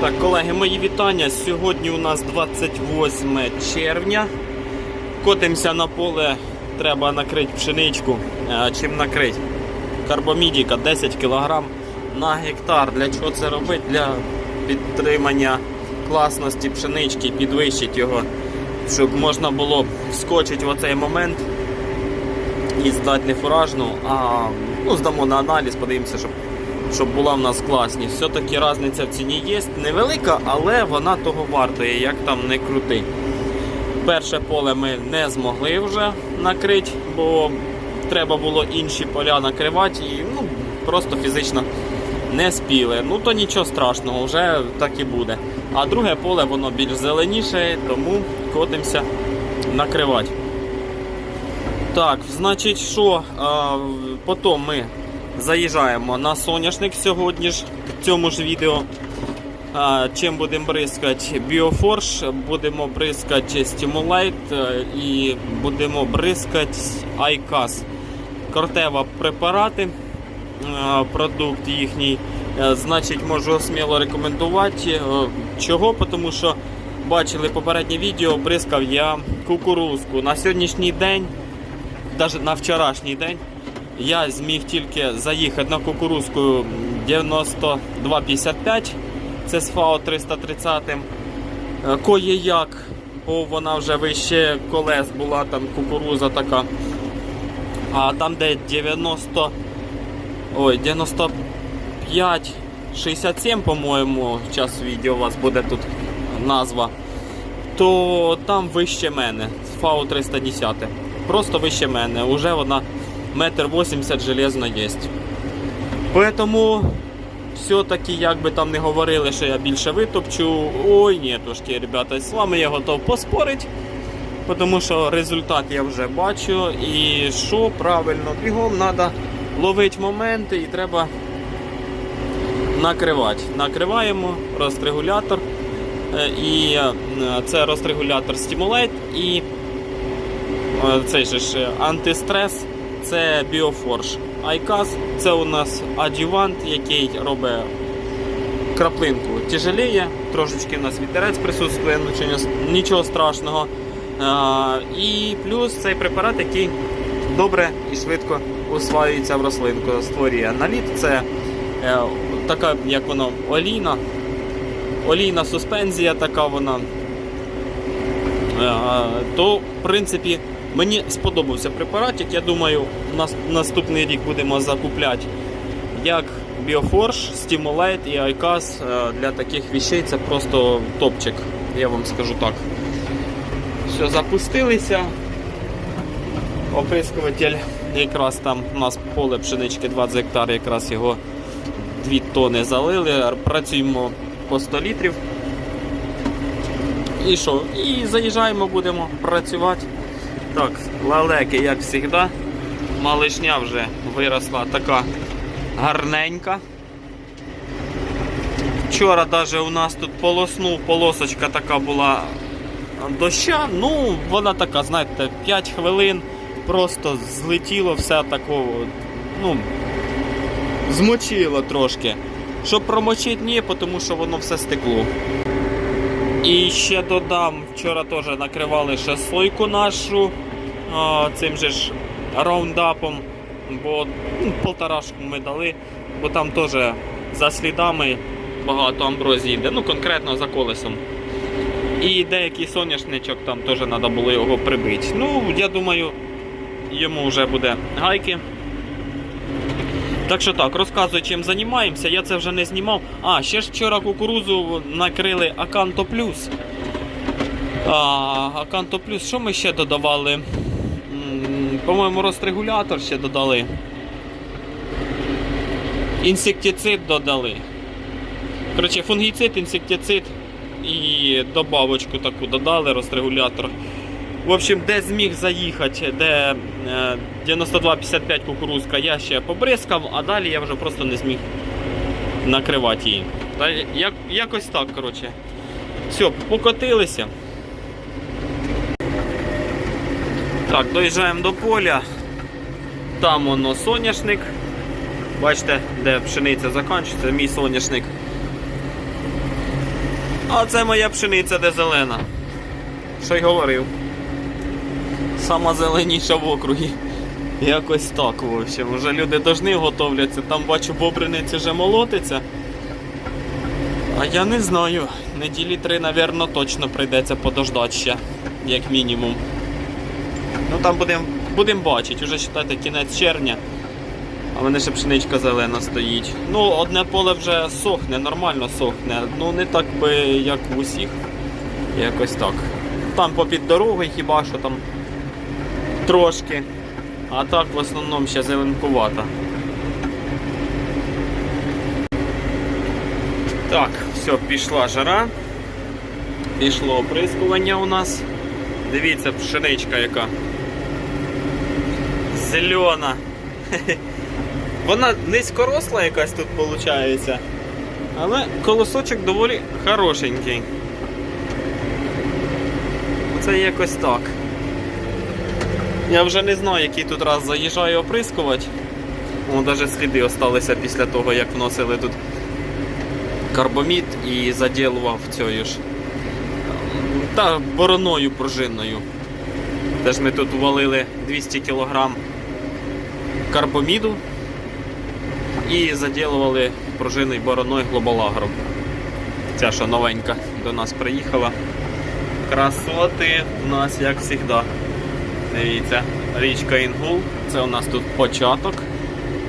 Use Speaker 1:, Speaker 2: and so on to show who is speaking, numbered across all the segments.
Speaker 1: Так, колеги, мої вітання. Сьогодні у нас 28 червня. Котимося на поле, треба накрити пшеничку. Е, Чим накрити? Карбомідіка 10 кг на гектар. Для чого це робити? Для підтримання класності пшенички, підвищити його, щоб можна було вскочити в оцей момент і здати не фуражну, а ну, здамо на аналіз, подивимося, щоб щоб була в нас класність. Все-таки різниця в ціні є. Невелика, але вона того вартує, як там не крути. Перше поле ми не змогли вже накрити, бо треба було інші поля накривати і ну, просто фізично не спіли. Ну то нічого страшного, вже так і буде. А друге поле воно більш зеленіше, тому котимося накривати. Так, значить, що потім ми заїжджаємо на соняшник сьогодні ж в цьому ж відео. Чим будемо бризкати Біофорш, будемо бризкати Стимулайт е, і будемо бризкати Айкас. Кортева препарати, е, продукт їхній. Е, Значить, можу сміло рекомендувати. Чого? Тому що бачили попереднє відео, бризкав я кукурузку. На сьогоднішній день, навіть на вчорашній день, я зміг тільки заїхати на кукурузку 92,55. Це з ФАО 330. Е, Кое як, бо вона вже вище колес була, там кукуруза така. А там, де 90. Ой, 95, 67, по-моєму, час відео у вас буде тут назва. То там вище мене. ФАО 310. Просто вище мене. Уже вона метр 80 железно є. Поэтому все-таки, як би там не говорили, що я більше витопчу. Ой, ні, ребята, з вами я готов поспорити. Тому що результат я вже бачу. І що правильно, бігом треба ловити моменти і треба накривати. Накриваємо розрегулятор. Е, І е, це розрегулятор Stimulate і е, цей же ж антистрес це Біофорш. Айказ це у нас адювант, який робить краплинку тяжеліє, трошечки у нас вітерець присутствує, нічого, страшного. І плюс цей препарат, який добре і швидко усваюється в рослинку, створює наліт. Це е, така, як воно, олійна. Олійна суспензія, така вона. Е, то, в принципі, мені сподобався препаратик. Я думаю, наступний рік будемо закупляти як Біофорш, Стимулайт і Айказ для таких вещей це просто топчик, я вам скажу так. Все, запустилися. Оприскуватель якраз там у нас поле пшенички 20 гектар, якраз його 2 тони залили. Працюємо по 100 літрів. І що? І заїжджаємо, будемо працювати. Так, лалеки, як завжди. Малишня вже виросла така гарненька. Вчора навіть у нас тут полоснув, полосочка така була доща. Ну, вона така, знаєте, 5 хвилин просто злетіло все такого. Ну, змочило трошки. Щоб промочити, ні, тому що воно все стекло. І ще додам, вчора теж накривали ще нашу цим же ж раундапом, бо ну, полторашку ми дали, бо там теж за слідами багато амброзії йде, ну конкретно за колесом. І деякий соняшничок там теж треба було його прибити. Ну, я думаю, йому вже буде гайки. Так що так, розказую, чим займаємося. Я це вже не знімав. А, ще ж вчора кукурузу накрили Аканто Плюс. Аканто Плюс, що ми ще додавали? По-моєму, розрегулятор ще додали. Інсектицид додали. Коротше, фунгіцид, інсектицид і добавочку таку додали, розрегулятор. В общем, де зміг заїхати, де е, 92-55 кукурузка, я ще побризкав, а далі я вже просто не зміг накривати її. Та як, якось так, коротше. Все, покотилися. Так, доїжджаємо до поля. Там воно соняшник. Бачите, де пшениця закінчується, мій соняшник. А це моя пшениця, де зелена. Що й говорив. Сама зеленіша в округі. Якось так, в общем. Уже люди дожни готовляться. Там бачу, бобриниці вже молотиться. А я не знаю. Неділі три, напевно, точно прийдеться подождати ще, як мінімум. Ну там будемо будем бачити, уже читайте кінець червня. А в мене ще пшеничка зелена стоїть. Ну, одне поле вже сохне, нормально сохне. Ну не так би, як в усіх. Якось так. Там попід дорогою хіба що там трошки. А так в основному ще зеленкувата. Так, все, пішла жара. Пішло оприскування у нас. Дивіться, пшеничка яка. Зелена. Вона низькоросла якась тут виходить. Але колосочок доволі хорошенький. Це якось так. Я вже не знаю, який тут раз заїжджаю оприскувати. Воно навіть сліди залишилися після того, як вносили тут карбомід і заділував цією ж. Та бороною пружинною. Теж ми тут ввалили 200 кг карбоміду і заділували пружиною бороною глобалагром. Ця що новенька до нас приїхала. Красоти у нас як завжди. Дивіться, річка Інгул. Це у нас тут початок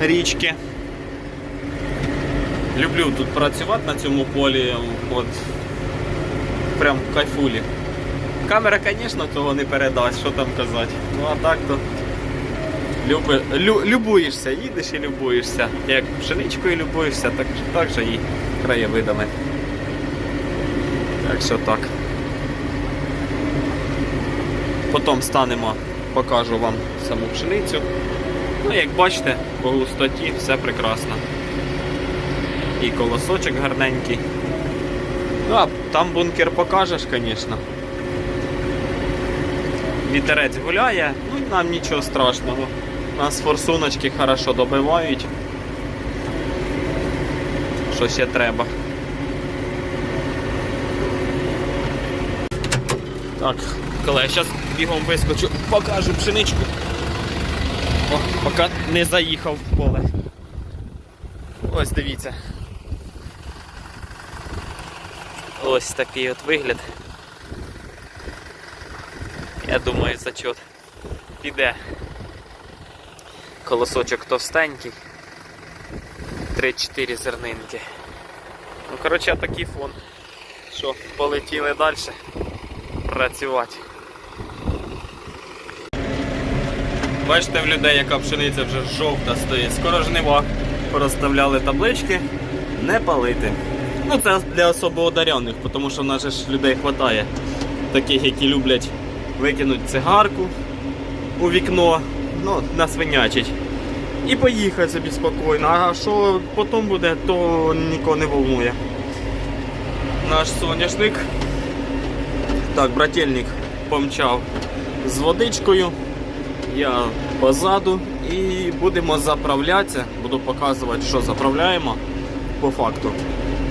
Speaker 1: річки. Люблю тут працювати на цьому полі. От, прям кайфулі. Камера, звісно, цього не передасть, що там казати. Ну а так то люби, лю, любуєшся, їдеш і любуєшся. Як пшеничкою любуєшся, так, так же і краєвидами. Так що так. Потім станемо, покажу вам саму пшеницю. Ну, як бачите, по густоті все прекрасно. І колосочок гарненький. Ну, а там бункер покажеш, звісно. Вітерець гуляє, ну і нам нічого страшного. Нас форсуночки хорошо добивають. Що ще треба. Так, коли я зараз бігом вискочу, покажу пшеничку. О, поки не заїхав в поле. Ось дивіться. Ось такий от вигляд. Я думаю, зачет піде. Колосочок товстенький. 3-4 зернинки. Ну, коротше, такий фон. Що, полетіли далі працювати. Бачите в людей, яка пшениця вже жовта стоїть. Скоро жнива. Порозставляли таблички. Не палити. Ну це для особо одарених, тому що в нас ж людей вистачає. Таких, які люблять викинути цигарку у вікно, ну, насвинячить. І поїхати собі спокійно. А що потім буде, то нікого не волнує. Наш соняшник. Так, брательник помчав з водичкою. Я позаду і будемо заправлятися. Буду показувати, що заправляємо по факту.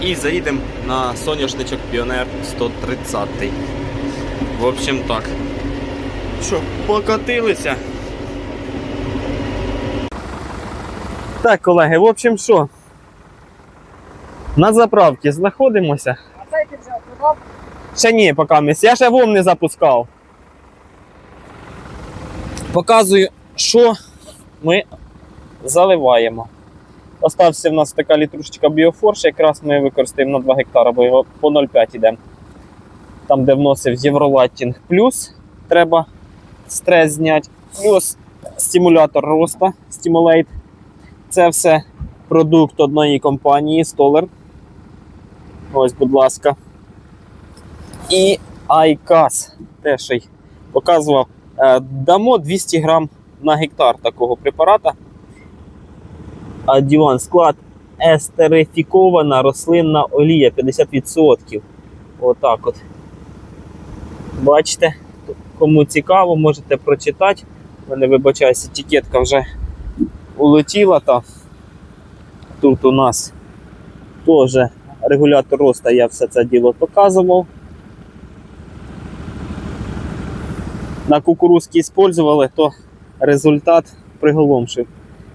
Speaker 1: І заїдемо на соняшничок Піонер 130. В общем так. Що, покатилися? Так, колеги, в общем що? На заправці знаходимося.
Speaker 2: А цей ти вже отримав?
Speaker 1: Ще ні, поки місь. Я ще вом не запускав. Показую, що ми заливаємо. Остався в нас така літрушечка біофорш, якраз ми використаємо на 2 гектара, бо його по 0,5 йде. Там, де вносив Євролаттінг плюс, треба стрес зняти. Плюс стимулятор роста, Stimulate. Це все продукт одної компанії Stoller. Ось, будь ласка. І iCas теж показував. Е, Дамо 200 грам на гектар такого препарата. Адюан склад естерифікована рослинна олія 50%. Отак от. Бачите, кому цікаво, можете прочитати. У мене вибачаюся, етикетка вже улетіла. Та. Тут у нас теж регулятор росту, я все це діло показував. На кукурузки использували, то результат приголомшив.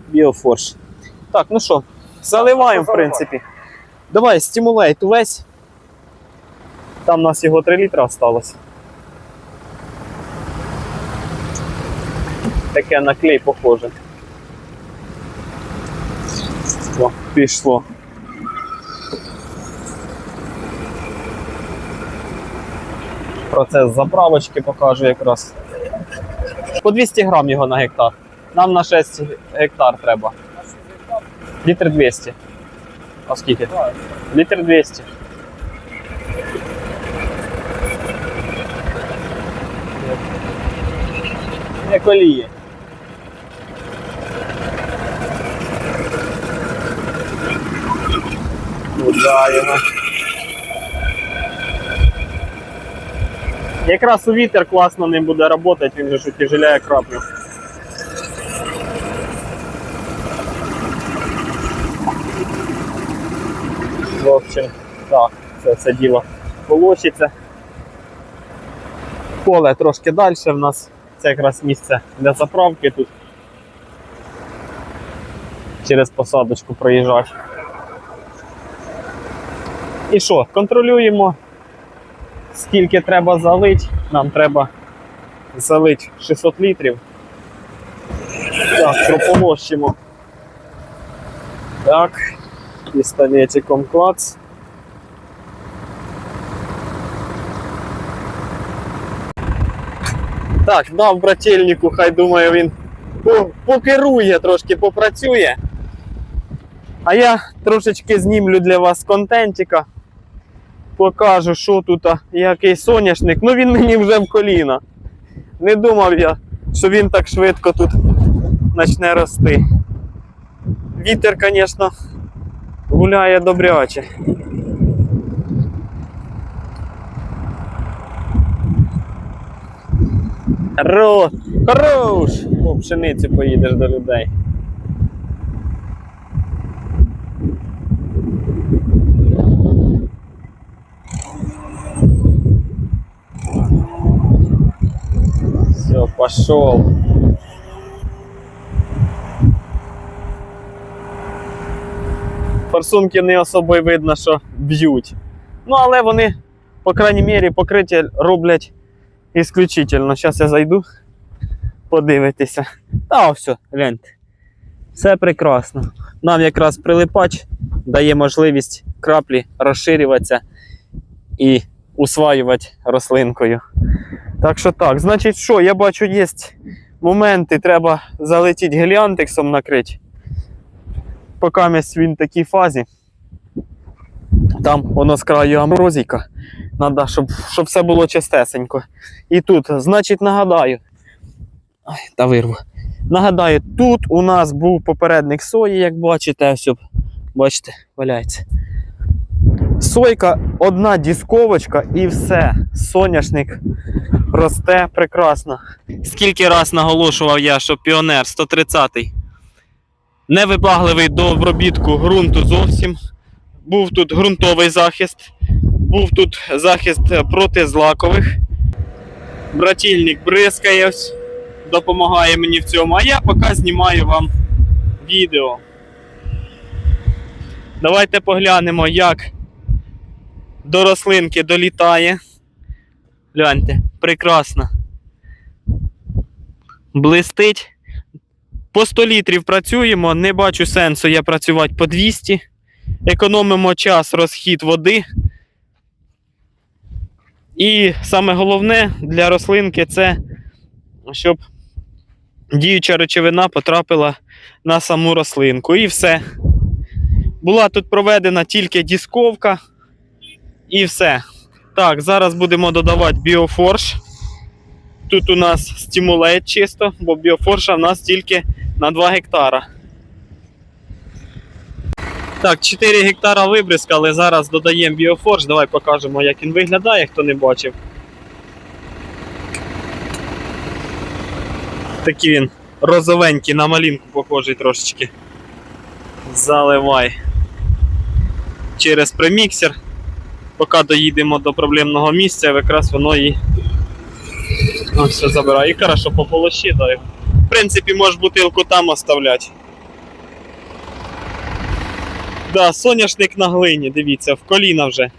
Speaker 1: Біофорш. Так, ну що, заливаємо, в принципі. Давай, стимулейт увесь. Там у нас його 3 літра осталось. Таке на клей похоже. О, пішло. Процес заправочки покажу якраз. По 200 грам його на гектар. Нам на 6 гектар треба. Літр 200. А скільки? Літр 200. Як олії. Удаємо. Якраз у вітер класно ним буде працювати, він же утяжеляє краплю. В так, це все діло полощиться. Поле трошки далі в нас. Це якраз місце для заправки тут. Через посадочку проїжджати. І що, контролюємо, скільки треба залити. Нам треба залити 600 літрів. Так, прополощимо. Так, пістолетиком клац. Так, дав брательнику, хай думаю, він покерує, трошки попрацює. А я трошечки знімлю для вас контентика. Покажу, що тут, який соняшник. Ну він мені вже в коліна. Не думав я, що він так швидко тут почне рости. Вітер, звісно, гуляє добряче. Ро, хорош! По пшениці поїдеш до людей. Пошел. Форсунки не особо видно, що б'ють. Ну, але вони, по крайній мірі, покриття роблять ісключительно. Зараз я зайду, подивитися. Та все, гляньте. Все прекрасно. Нам якраз прилипач дає можливість краплі розширюватися і усваювати рослинкою. Так що так, значить, що, я бачу, є моменти, треба залетіти геліантексом накрити. Поки він в такій фазі. Там воно з краю амброзійка. Треба, щоб, щоб все було чистесенько. І тут, значить, нагадаю. Ай, та вирву. Нагадаю, тут у нас був попередник сої, як бачите, ось, бачите, валяється. Сойка, одна дісковочка і все. Соняшник росте прекрасно. Скільки раз наголошував я, що піонер 130-й невибагливий до обробітку ґрунту зовсім. Був тут ґрунтовий захист, був тут захист проти злакових. Братільник бризкає, допомагає мені в цьому, а я поки знімаю вам відео. Давайте поглянемо, як до рослинки долітає. Гляньте, прекрасно. Блистить. По 100 літрів працюємо, не бачу сенсу я працювати по 200. Економимо час, розхід води. І саме головне для рослинки це, щоб діюча речовина потрапила на саму рослинку. І все. Була тут проведена тільки дісковка. І все. Так, зараз будемо додавати біофорш. Тут у нас стимулейт чисто, бо біофорша в нас тільки на 2 гектара. Так, 4 гектара вибризкали, зараз додаємо біофорш. Давай покажемо, як він виглядає, хто не бачив. Такий він розовенький, на малинку похожий трошечки. Заливай. через преміксер. Поки доїдемо до проблемного місця, якраз воно і ну, все забирає. І хорошо по полощі даю. В принципі, можеш бутилку там оставляти. Да, соняшник на глині, дивіться, в коліна вже.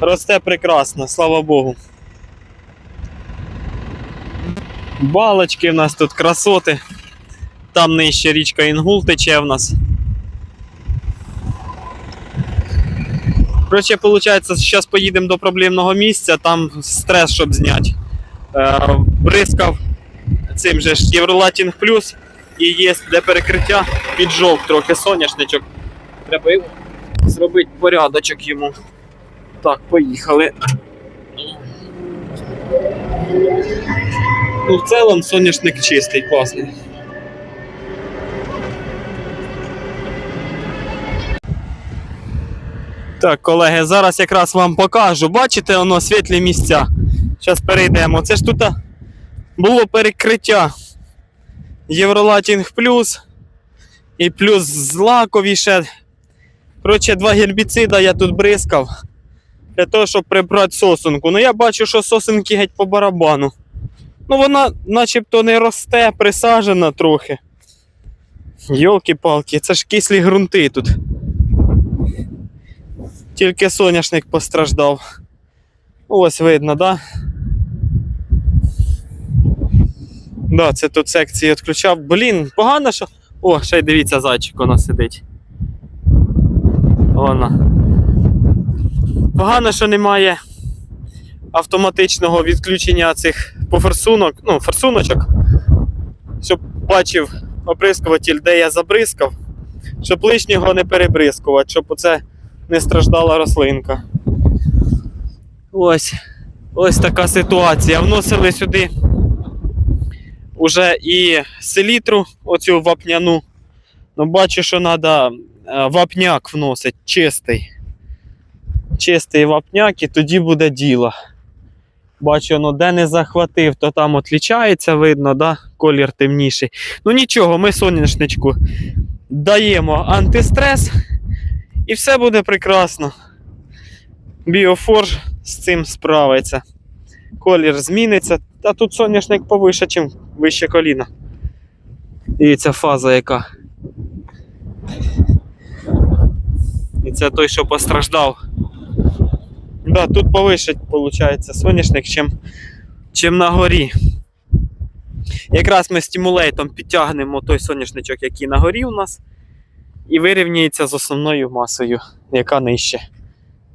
Speaker 1: Росте прекрасно, слава Богу. Балочки в нас тут красоти. Там нижче річка Інгул тече в нас. Коротше, виходить, зараз поїдемо до проблемного місця, там стрес, щоб зняти. Е, бризкав цим же ж Євролатінг Плюс і є для перекриття піджог трохи соняшничок. Треба зробити порядочок йому. Так, поїхали. Ну, в цілому соняшник чистий, класний. Так, колеги, зараз якраз вам покажу. Бачите, воно світлі місця. Зараз перейдемо. Це ж тут було перекриття. Євролатінг плюс. І плюс злаковіше. Коротше, два гербіцида я тут бризкав. Для того, щоб прибрати сосунку. Ну я бачу, що сосунки геть по барабану. Ну вона начебто не росте, присаджена трохи. Йолки-палки, це ж кислі ґрунти тут. Тільки соняшник постраждав. Ось видно, да? Да, це тут секції відключав. Блін, погано, що. О, ще й дивіться, зайчик воно сидить. Вона. Погано, що немає автоматичного відключення цих по форсунок, ну, форсуночок. Щоб бачив оприскуватель, де я забризкав, щоб лишнього не перебризкувати, щоб оце не страждала рослинка. Ось. Ось така ситуація. Вносили сюди уже і селітру, оцю вапняну. Ну, бачу, що треба вапняк вносить чистий. Чистий вапняк і тоді буде діло. Бачу, ну де не захватив, то там отлічається, видно, да? колір темніший. Ну нічого, ми соняшничку даємо антистрес і все буде прекрасно. Біофорж з цим справиться. Колір зміниться. Та тут соняшник повише, ніж вище коліна. Дивіться фаза яка. І це той, що постраждав. Да, тут повише, виходить, соняшник, чим, чим на горі. Якраз ми стимулейтом підтягнемо той соняшничок, який на горі у нас, і вирівнюється з основною масою, яка нижче.